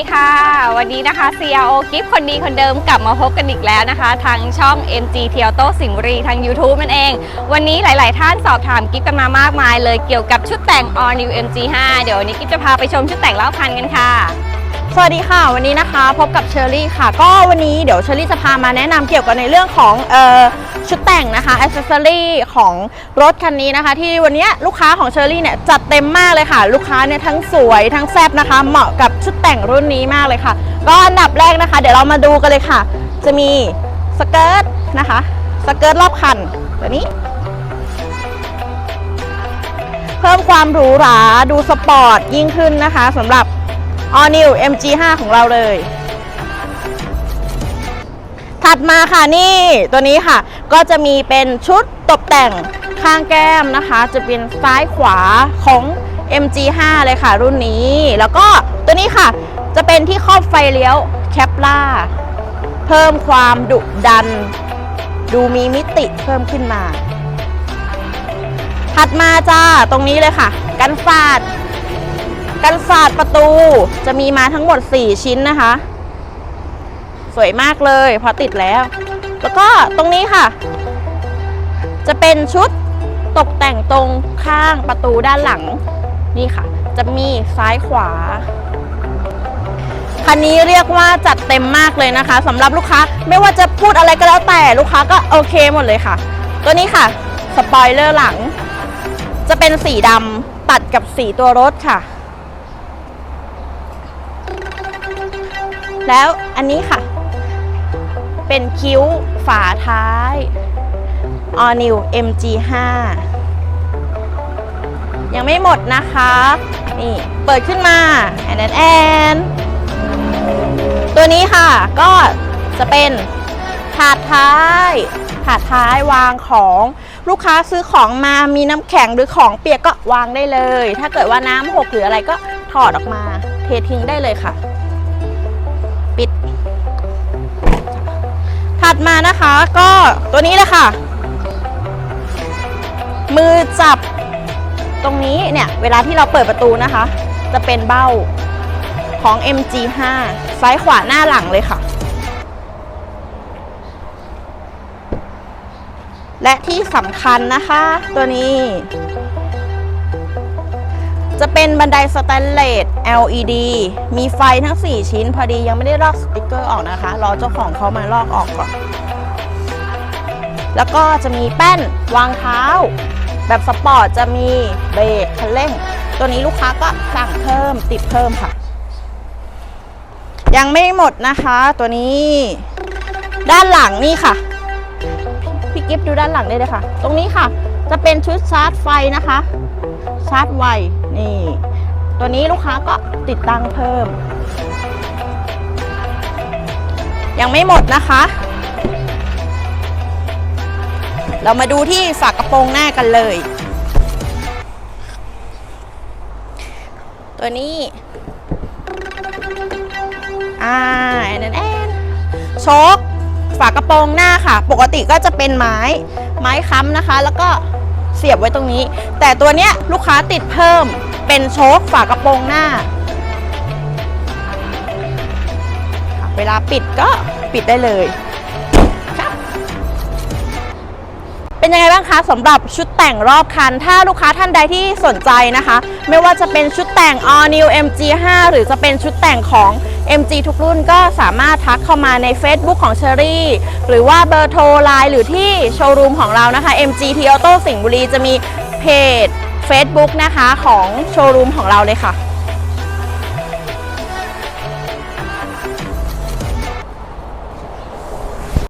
สวัสดีค่ะ วันนี้นะคะ CRO กิฟคนดีคนเดิมกลับมาพบกันอีกแล้วนะคะ ทางช่อง MG t i o t o สิงห์บุรีทาง YouTube นั่นเอง วันนี้หลาย ๆ ท่านสอบถามกิฟกันมามากมายเลยเกี่ยวกับชุดแต่ง All New MG5 เดี๋ยววันนี้กิฟจะพาไปชมชุดแต่งรอบคันกันค่ะ สวัสดีค่ะ วันนี้นะคะพบกับเชอรี่ค่ะ ก็วันนี้เดี๋ยวเชอรี่จะพามาแนะนำเกี่ยวกับในเรื่องของเออ ชุดแต่งนะคะอ c เซสซอรี่ของรถคันนี้นะคะ ที่วันนี้ลูกค้าของเชอรี่เนี่ยจัดเต็มมากเลยค่ะ ลูกค้าเนี่ยทั้งสวยทั้งแซ่บนะคะ เหมาะกับชุดแต่งรุ่นนี้มากเลยค่ะ ก็อันดับแรกนะคะ เดี๋ยวเรามาดูกันเลยค่ะ จะมีสเกิร์ตนะคะสเกิร์ตรอบคันตัวนี้ เพิ่มความหรูหราดูสปอร์ตยิ่งขึ้นนะคะสำหรับ All New MG5 ของเราเลย ถัดมาค่ะนี่ตัวนี้ค่ะ ก็จะมีเป็นชุดตกแต่งข้างแก้มนะคะ จะเป็นซ้ายขวาของ MG5 เลยค่ะ รุ่นนี้ แล้วก็ตัวนี้ค่ะ จะเป็นที่ครอบไฟเลี้ยวแคปล่าเพิ่มความดุดัน ดูมีมิติเพิ่มขึ้นมา ถัดมาจ้าตรงนี้เลยค่ะ กันฟาด กันศาสตร์ประตูจะมีมาทั้งหมด 4 ชิ้นนะคะ สวยมากเลยพอติดแล้ว แล้วก็ตรงนี้ค่ะ จะเป็นชุดตกแต่งตรงข้างประตูด้านหลังนี่ค่ะ จะมีซ้ายขวา คันนี้เรียกว่าจัดเต็มมากเลยนะคะสำหรับลูกค้าไม่ว่าจะพูดอะไรก็แล้วแต่ลูกค้าก็โอเคหมดเลยค่ะ ตัวนี้ค่ะสปอยเลอร์หลัง จะเป็นสีดำตัดกับสีตัวรถค่ะ แล้วอันนี้ค่ะ เป็นคิ้วฝาท้าย All New MG5 ยังไม่หมดนะคะ นี่ เปิดขึ้นมาแอนแอนแอน ตัวนี้ค่ะก็จะเป็นถาดท้ายถาดท้ายวางของลูกค้าซื้อของมามีน้ำแข็งหรือของเปียกก็วางได้เลย ถ้าเกิดว่าน้ำหกหรืออะไรก็ถอดออกมา เททิ้งได้เลยค่ะ ถัดมานะคะก็ตัวนี้เลยค่ะ มือจับตรงนี้เนี่ย เวลาที่เราเปิดประตูนะคะ จะเป็นเบ้าของ MG5 ซ้ายขวาหน้าหลังเลยค่ะ และที่สำคัญนะคะ ตัวนี้ จะเป็นบันไดสแตนเลส LED มีไฟทั้ง 4 ชิ้นพอดียังไม่ได้ลอกสติกเกอร์ออกนะคะ รอเจ้าของเขามาลอกออกก่อน แล้วก็จะมีแป้นวางเท้า แบบสปอร์ตจะมีเบรกคันเร่ง ตัวนี้ลูกค้าก็สั่งเพิ่มติดเพิ่มค่ะ ยังไม่หมดนะคะตัวนี้ ด้านหลังนี่ค่ะ พี่กิฟต์ดูด้านหลังได้เลยค่ะ ตรงนี้ค่ะ จะเป็นชุดชาร์จไฟนะคะ ชาร์จไว นี่ ตัวนี้ลูกค้าก็ติดตั้งเพิ่ม ยังไม่หมดนะคะ เรามาดูที่ฝากระโปรงหน้ากันเลย ตัวนี้อ่าแอนแอนแอนโชคฝากระโปรงหน้าค่ะ ปกติก็จะเป็นไม้ ไม้ค้ำนะคะ แล้วก็ เสียบไว้ตรงนี้ แต่ตัวเนี้ยลูกค้าติดเพิ่มเป็นโชคฝากระโปรงหน้า เวลาปิดก็ปิดได้เลยเป็นยังไงบ้างคะสำหรับชุดแต่งรอบคัน ถ้าลูกค้าท่านใดที่สนใจนะคะ ไม่ว่าจะเป็นชุดแต่ง All New MG5 หรือจะเป็นชุดแต่งของ MG ทุกรุ่นก็สามารถทักเข้ามาใน Facebook ของเชอรี่หรือว่าเบอร์โทรไลน์หรือที่โชว์รูมของเรานะคะ MG t Auto สิงห์บุรีจะมีเพจ Facebook นะคะของโชว์รูมของเราเลยค่ะ